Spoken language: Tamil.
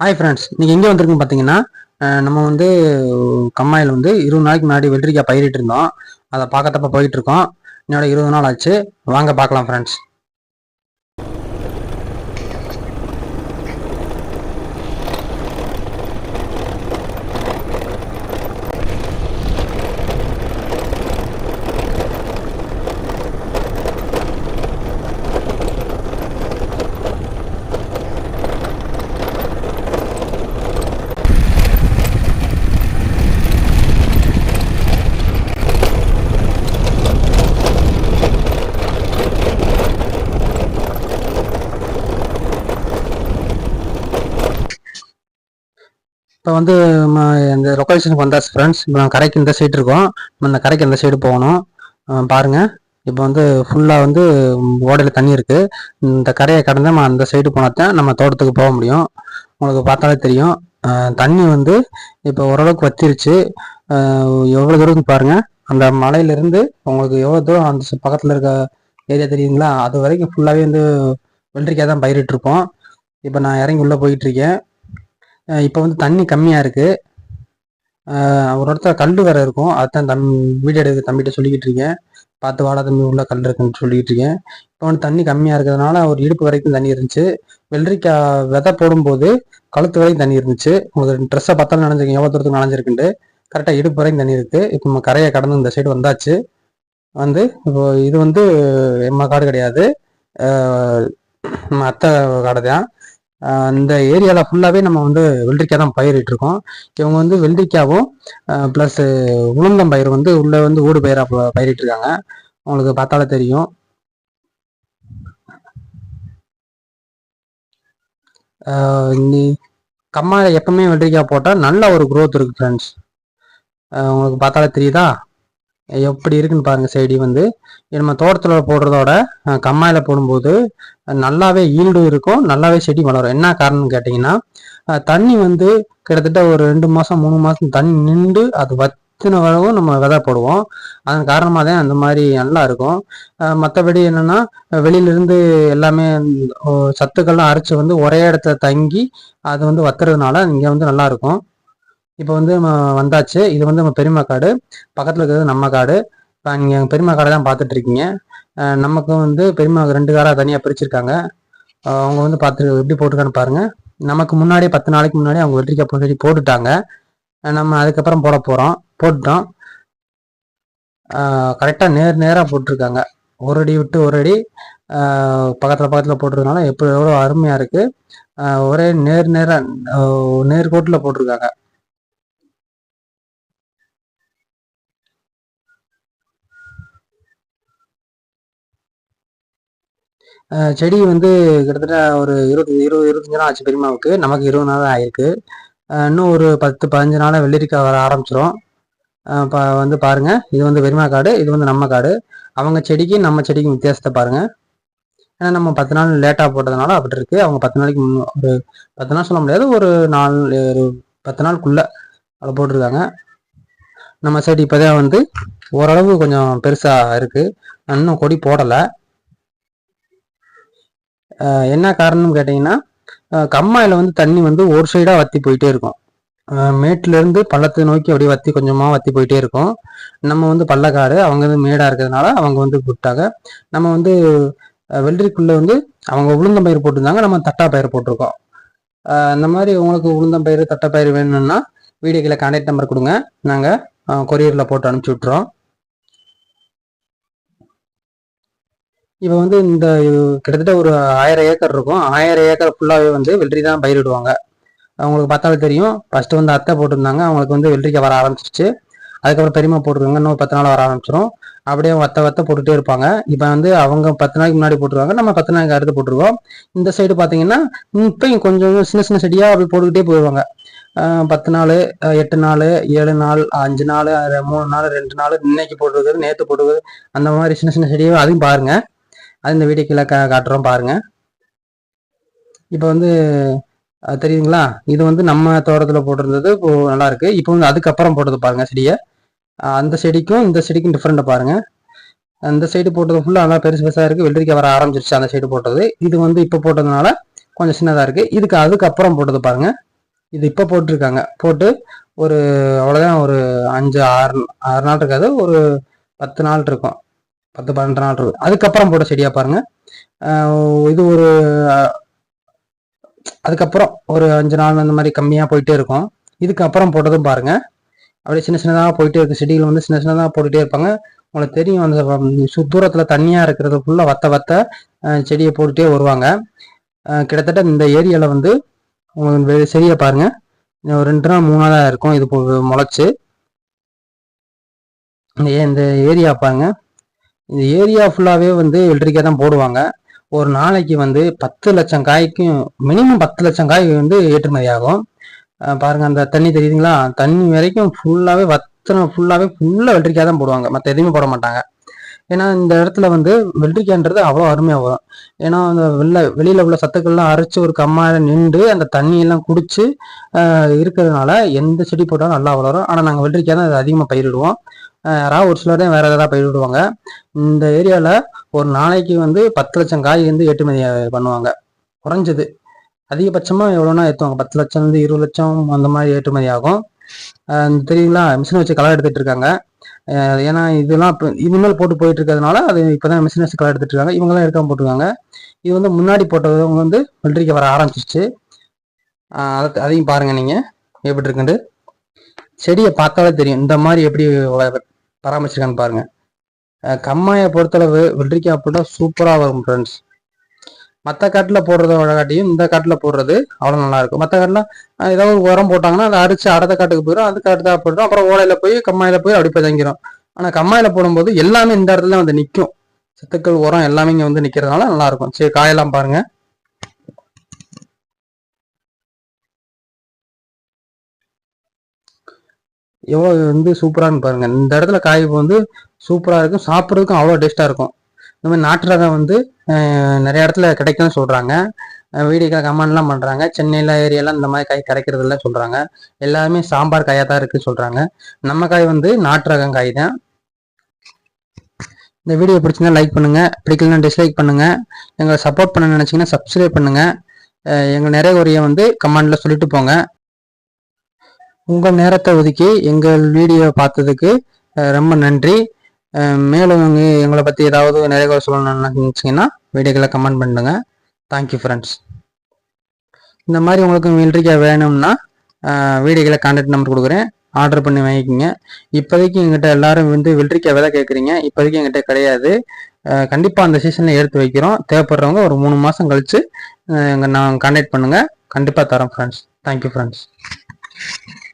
ஹாய் ஃப்ரெண்ட்ஸ் நீங்கள் எங்கே வந்திருக்குன்னு பார்த்தீங்கன்னா நம்ம வந்து கம்மாயில் வந்து இருபது நாளைக்கு முன்னாடி வெள்ளரிக்காய் பயிரிட்டு இருந்தோம் அதை பார்க்கத்தப்ப போயிட்டு இருக்கோம் என்னோட இருபது நாள் ஆச்சு. வாங்க பார்க்கலாம் ஃப்ரெண்ட்ஸ் இப்போ வந்து இந்த லொக்கேஷனுக்கு வந்தாச்சு ஃப்ரெண்ட்ஸ் இப்போ நம்ம கரைக்கு இந்த சைடு இருக்கோம். இந்த கரைக்கு இந்த சைடு போகணும். பாருங்கள் இப்போ வந்து ஃபுல்லாக வந்து ஓடையில் தண்ணி இருக்குது இந்த கரையை கடந்து நம்ம அந்த சைடு போனால் தான் நம்ம தோட்டத்துக்கு போக முடியும். உங்களுக்கு பார்த்தாலே தெரியும். தண்ணி வந்து இப்போ ஓரளவுக்கு வத்திருச்சு. எவ்வளோ தூரம் பாருங்கள் அந்த மலையிலேருந்து உங்களுக்கு எவ்வளோ தூரம் அந்த பக்கத்தில் இருக்க ஏரியா தெரியுங்களா அது வரைக்கும் ஃபுல்லாகவே வந்து வெள்ளரிக்காய் தான் பயிரிட்டிருப்போம். இப்போ நான் இறங்கி உள்ளே போயிட்டுருக்கேன். இப்போ வந்து தண்ணி கம்மியாக இருக்குது ஒரு இடத்துல கல் வேறு இருக்கும். அதுதான் தம் வீடியோ எடுக்க தம்பிகிட்ட சொல்லிக்கிட்டு இருக்கேன். பார்த்து வாடா தம்பி உள்ள கல் இருக்குன்னு சொல்லிக்கிட்டு இருக்கேன். இப்போ வந்து தண்ணி கம்மியாக இருக்கிறதுனால ஒரு இடுப்பு வரைக்கும் தண்ணி இருந்துச்சு. வெள்ளரிக்காய் விதை போடும்போது கழுத்து வரைக்கும் தண்ணி இருந்துச்சு. உங்களுக்கு ட்ரெஸ்ஸை பார்த்தாலும் நினைஞ்சிருக்கீங்க எவ்வளோ தூரத்துக்கு நனைஞ்சிருக்குண்டு கரெக்டாக இடுப்பு வரைக்கும் தண்ணி இருக்குது இப்போ நம்ம கரையை கடந்து இந்த சைடு வந்தாச்சு. வந்து இப்போ இது வந்து எம்மா காடு கிடையாது. நம்ம அத்தை காடு தான் இந்த ஏரியாவில் ஃபுல்லாகவே நம்ம வந்து வெள்ளரிக்காய் தான் பயிரிட்டிருக்கோம் இவங்க வந்து வெள்ளரிக்காவும் ப்ளஸ் உளுந்தம் பயிர் வந்து உள்ளே வந்து ஊடு பயிராக பயிரிட்டு இருக்காங்க. உங்களுக்கு பார்த்தாலே தெரியும். ஆஹ் கம்மாயில் எப்பவுமே வெள்ளரிக்காய் போட்டால் நல்ல ஒரு க்ரோத் இருக்குது ஃப்ரெண்ட்ஸ் உங்களுக்கு பார்த்தாலே தெரியுதா? எப்படி இருக்குன்னு பாருங்க செடி வந்து. நம்ம தோட்டத்தில் போடுறதோட கம்மாயில் போடும்போது நல்லாவே ஈல்டு இருக்கும் நல்லாவே செடி வளரும். என்ன காரணம்னு கேட்டிங்கன்னா தண்ணி வந்து கிட்டத்தட்ட ஒரு ரெண்டு மாதம் மூணு மாதம் தண்ணி நின்று அது வத்தின வரவும் நம்ம விதை போடுவோம். அதன் காரணமாக தான் அந்த மாதிரி நல்லா இருக்கும். மற்றபடி என்னென்னா வெளியிலிருந்து எல்லாமே சத்துக்கள்லாம் அரைச்சி வந்து ஒரே இடத்துல தங்கி அது வந்து வத்துறதுனால இங்கே வந்து நல்லாயிருக்கும் இப்போ வந்து நம்ம வந்தாச்சு. இது வந்து நம்ம பெரியம்மா காடு. பக்கத்தில் இருக்கிறது நம்ம காடு. இப்போ நீங்கள் பெரியம்மா காடை தான் பார்த்துட்டு இருக்கீங்க. நமக்கு வந்து பெரியம்மா ரெண்டு காராக தனியாக பிரிச்சிருக்காங்க. அவங்க வந்து பார்த்து எப்படி போட்டிருக்கான்னு பாருங்கள் நமக்கு முன்னாடியே பத்து நாளைக்கு முன்னாடி அவங்க வெள்ளரிக்காய் சொல்லி போட்டுட்டாங்க. நம்ம அதுக்கப்புறம் போட போகிறோம் போட்டுட்டோம். கரெக்டாக நேர் நேராக போட்டிருக்காங்க. ஒரு அடி விட்டு ஒரு அடி. பக்கத்தில் பக்கத்தில் போட்டிருக்கனால எப்படி எவ்வளோ அருமையாக இருக்குது ஒரே நேர் நேராக நேர்கோட்டில் போட்டிருக்காங்க. செடி வந்து கிட்டத்தட்ட ஒரு இருபது இருபது இருபத்தஞ்சு நாள் ஆச்சு பெரியமாவுக்கு நமக்கு இருபது நாள் தான் ஆயிருக்கு. இன்னும் ஒரு பத்து பதினஞ்சு நாளாக வெள்ளரிக்காய் வர ஆரம்பிச்சிரும். இப்போ பா வந்து பாருங்கள் இது வந்து பெரியம்மா காடு இது வந்து நம்ம காடு. அவங்க செடிக்கு நம்ம செடிக்கும் வித்தியாசத்தை பாருங்கள் ஏன்னா நம்ம பத்து நாள் லேட்டாக போட்டதுனால அப்படி இருக்குது அவங்க பத்து நாளைக்கு முன்ன- ஒரு பத்து நாள் சொல்ல முடியாது. ஒரு நாலு ஒரு பத்து நாளுக்குள்ளே அதை போட்டிருக்காங்க. நம்ம செடி இப்போதான் வந்து ஓரளவு கொஞ்சம் பெருசாக இருக்குது இன்னும் கொடி போடலை. என்ன காரணம்னு கேட்டிங்கன்னா கம்மாயில் கம்மாயில வந்து தண்ணி வந்து ஒரு சைடாக வத்தி போயிட்டே இருக்கும். மேட்டிலேருந்து பள்ளத்தை நோக்கி அப்படியே வத்தி கொஞ்சமாக வத்தி போயிட்டே இருக்கும். நம்ம வந்து பள்ளக்காடு அவங்க வந்து மேடாக இருக்கிறதுனால அவங்க வந்து விட்டாங்க நம்ம வந்து வெள்ளரிக்குள்ளே வந்து அவங்க உளுந்தம் பயிர் போட்டிருந்தாங்க. நம்ம தட்டா பயிர் போட்டிருக்கோம். இந்த மாதிரி உங்களுக்கு உளுந்தம் பயிர் தட்டை பயிர் வேணும்னா வீடியோ கீழே கான்டாக்ட் நம்பர் கொடுங்க. நாங்கள் கொரியரில் போட்டு அனுப்பிச்சி விட்றோம் இப்போ வந்து இந்த கிட்டத்தட்ட ஒரு ஆயிரம் ஏக்கர் இருக்கும். ஆயிரம் ஏக்கர் ஃபுல்லாகவே வந்து வெள்ளரி தான் பயிரிடுவாங்க. அவங்களுக்கு பார்த்தாலே தெரியும். ஃபர்ஸ்ட் வந்து அத்தை போட்டிருந்தாங்க. அவங்களுக்கு வந்து வெள்ளரிக்காய் வர ஆரம்பிச்சிருச்சு. அதுக்கப்புறம் பெரியம்மா போட்டிருக்காங்க. இன்னும் பத்து நாள் வர ஆரம்பிச்சிரும். அப்படியே வத்த வத்த போட்டுட்டே இருப்பாங்க. இப்போ வந்து அவங்க பத்து நாளைக்கு முன்னாடி போட்டுருவாங்க நம்ம பத்து நாளைக்கு அடுத்து போட்டுருவோம் இந்த சைடு பார்த்தீங்கன்னா இப்பயும் கொஞ்சம் சின்ன சின்ன செடியாக அப்படி போட்டுக்கிட்டே போயிடுவாங்க பத்து நாள் எட்டு நாள் ஏழு நாள் அஞ்சு நாள் மூணு நாள் ரெண்டு நாள் இன்னைக்கு போட்டிருக்குது நேற்று போட்டிருக்குது. அந்த மாதிரி சின்ன சின்ன செடியாக அதையும் பாருங்கள் அது இந்த வீடியோ கீழே காட்டுறோம் பாருங்க. இப்போ வந்து தெரியுதுங்களா? இது வந்து நம்ம தோட்டத்தில் போட்டிருந்தது இப்போ நல்லா இருக்கு இப்போ வந்து அதுக்கப்புறம் போட்டது பாருங்க செடியை. அந்த செடிக்கும் இந்த செடிக்கும் டிஃப்ரெண்ட்டை பாருங்க. அந்த சைடு போட்டது ஃபுல்லாக நல்லா பெருசு பெருசாக இருக்குது வெள்ளரிக்காய் வர ஆரம்பிச்சிருச்சு அந்த சைடு போட்டது. இது வந்து இப்போ போட்டதுனால கொஞ்சம் சின்னதாக இருக்குது இதுக்கு அதுக்கப்புறம் போட்டது பாருங்கள் இது இப்போ போட்டிருக்காங்க. போட்டு ஒரு அவ்வளோதான் ஒரு அஞ்சு ஆறு ஆறு நாள் இருக்காது. ஒரு பத்து நாள் இருக்கும். பத்து பன்னெண்டு நாள் இருக்கும் அதுக்கப்புறம் போட்ட செடியாக பாருங்க. இது ஒரு அதுக்கப்புறம் ஒரு அஞ்சு நாள் அந்த மாதிரி கம்மியாக போயிட்டே இருக்கும். இதுக்கப்புறம் போட்டதும் பாருங்க. அப்படியே சின்ன சின்னதாக போயிட்டே இருக்கு. செடிகள் வந்து சின்ன சின்னதாக போட்டுட்டே இருப்பாங்க. உங்களுக்கு தெரியும் அந்த சு- தூரத்துல தண்ணியா இருக்கிறது வத்த வத்த செடியை போட்டுட்டே வருவாங்க. கிட்டத்தட்ட இந்த ஏரியால வந்து உங்களுக்கு செடியை பாருங்க. ஒரு ரெண்டு நாள் மூணு நாளா இருக்கும் இது போ- முளைச்சு. இந்த ஏ- இந்த ஏரியா பாருங்க. இந்த ஏரியா ஃபுல்லாகவே வந்து வெள்ளரிக்காய் தான் போடுவாங்க. ஒரு நாளைக்கு வந்து பத்து லட்சம் காய்க்கும் மினிமம் பத்து லட்சம் காய் வந்து ஏற்றுமதி ஆகும். பாருங்கள் பாருங்க அந்த தண்ணி தெரியுதுங்களா? தண்ணி வரைக்கும் ஃபுல்லாகவே வத்தனை ஃபுல்லாகவே ஃபுல்லாக வெள்ளரிக்காய் தான் போடுவாங்க. மற்ற எதுவுமே போட மாட்டாங்க. ஏன்னா இந்த இடத்துல வந்து வெள்ளரிக்காய்ன்றது அவ்வளோ அருமையாக வரும். ஏன்னா அந்த வெளில வெளியில் உள்ள சத்துக்கள்லாம் அரைச்சி ஒரு கம்மாயில் நின்று அந்த தண்ணியெல்லாம் குடிச்சு இருக்கிறதுனால எந்த செடி போட்டாலும் நல்லா வளரும். ஆனால் நாங்கள் வெள்ளரிக்காய் தான் அதிகமாக பயிரிடுவோம். ரா யாராவது ஒரு சிலர் தான் வேறு ஏதாவது பயிரிடுவாங்க இந்த ஏரியாவில் ஒரு நாளைக்கு வந்து பத்து லட்சம் காய் வந்து ஏற்றுமதி பண்ணுவாங்க. குறைஞ்சது. அதிகபட்சமாக எவ்வளோனா ஏற்றுவாங்க பத்து லட்சம்லேருந்து இருபது லட்சம் அந்த மாதிரி ஏற்றுமதி ஆகும். தெரியுங்களா? மிஷினை வச்சு களை எடுத்துட்டு இருக்காங்க. ஏன்னா இதெல்லாம் இப்போ இனிமேல் போட்டு போயிட்டு இருக்கிறதுனால அது இப்போதான் மிஷினை வச்சு களை எடுத்துட்டு இருக்காங்க. இவங்கெல்லாம் எடுக்காமல் போட்டுருக்காங்க. இது வந்து முன்னாடி போட்டவங்க வந்து மில்ட்ரிக்கு வர ஆரம்பிச்சிச்சு அதை அதையும் பாருங்கள் நீங்கள் எப்படி இருக்குன்ட்டு. செடியை பார்த்தாலே தெரியும். இந்த மாதிரி எப்படி பராமரிச்சிருக்கான்னு பாருங்க. கம்மாயை பொறுத்தளவு வெள்ளரிக்காய் போட்டால் சூப்பராக வரும் ஃப்ரெண்ட்ஸ் மற்ற காட்டில் போடுறத காட்டியும் இந்த காட்டில் போடுறது அவ்வளோ நல்லா இருக்கும் மற்ற காட்டில் ஏதாவது ஒரு உரம் போட்டாங்கன்னா அதை அரிச்சு அடுத்த காட்டுக்கு போயிடும் அதுக்கு அடுத்த போயிடும் அப்புறம் ஓலையில போய் கம்மாயில போய் அப்படி போய் ஆனால் கம்மாயில போடும்போது எல்லாமே இந்த இடத்துல வந்து நிற்கும் சத்துக்கள் உரம் எல்லாமே இங்கே வந்து நிற்கிறதுனால நல்லா இருக்கும் சரி காயெல்லாம் பாருங்க. எவ்வளோ வந்து சூப்பரான்னு பாருங்கள் இந்த இடத்துல காய் வந்து சூப்பராக இருக்கும். சாப்பிட்றதுக்கும் அவ்வளோ டேஸ்ட்டாக இருக்கும். இந்த மாதிரி நாட்டு ரகம் வந்து நிறைய இடத்துல கிடைக்கும்னு சொல்கிறாங்க வீடியோ கமெண்ட்லாம் பண்ணுறாங்க சென்னையில் ஏரியாலாம் இந்த மாதிரி காய் கிடைக்கிறது இல்லை சொல்கிறாங்க எல்லாமே சாம்பார் காயாக தான் இருக்குதுன்னு சொல்கிறாங்க நம்ம காய் வந்து நாட்டு ரகம் காய் தான். இந்த வீடியோ பிடிச்சிருந்தா லைக் பண்ணுங்கள் பிடிக்கலன்னா டிஸ்லைக் பண்ணுங்கள் எங்களை சப்போர்ட் பண்ண நினச்சிங்கன்னா சப்ஸ்கிரைப் பண்ணுங்கள் எங்கள் நிறைய உரையை வந்து கமெண்டில் சொல்லிட்டு போங்க. உங்கள் நேரத்தை ஒதுக்கி எங்கள் வீடியோ பார்த்ததுக்கு ரொம்ப நன்றி. மேலும் எங்களை பற்றி ஏதாவது நிறைய சொல்லணும்னு நினச்சிங்கன்னா வீடியோக்களை கமெண்ட் பண்ணுங்க. தேங்க்யூ ஃப்ரெண்ட்ஸ் இந்த மாதிரி உங்களுக்கு வெள்ளரிக்காய் வேணும்னா வீடியோக்களை கான்டாக்ட் நம்பர் கொடுக்குறேன். ஆர்டர் பண்ணி வாங்கிக்கோங்க. இப்போதைக்கு எங்கிட்ட எல்லாரும் வந்து வெள்ளரிக்காய் விலை கேட்குறீங்க. இப்போதைக்கு எங்கிட்ட கிடையாது. கண்டிப்பாக அந்த சீசனில் எடுத்து வைக்கிறோம். தேவைப்படுறவங்க ஒரு மூணு மாதம் கழித்து எங்கள் நான் கான்டாக்ட் பண்ணுங்க. கண்டிப்பாக தரோம் ஃப்ரெண்ட்ஸ் தேங்க்யூ ஃப்ரெண்ட்ஸ்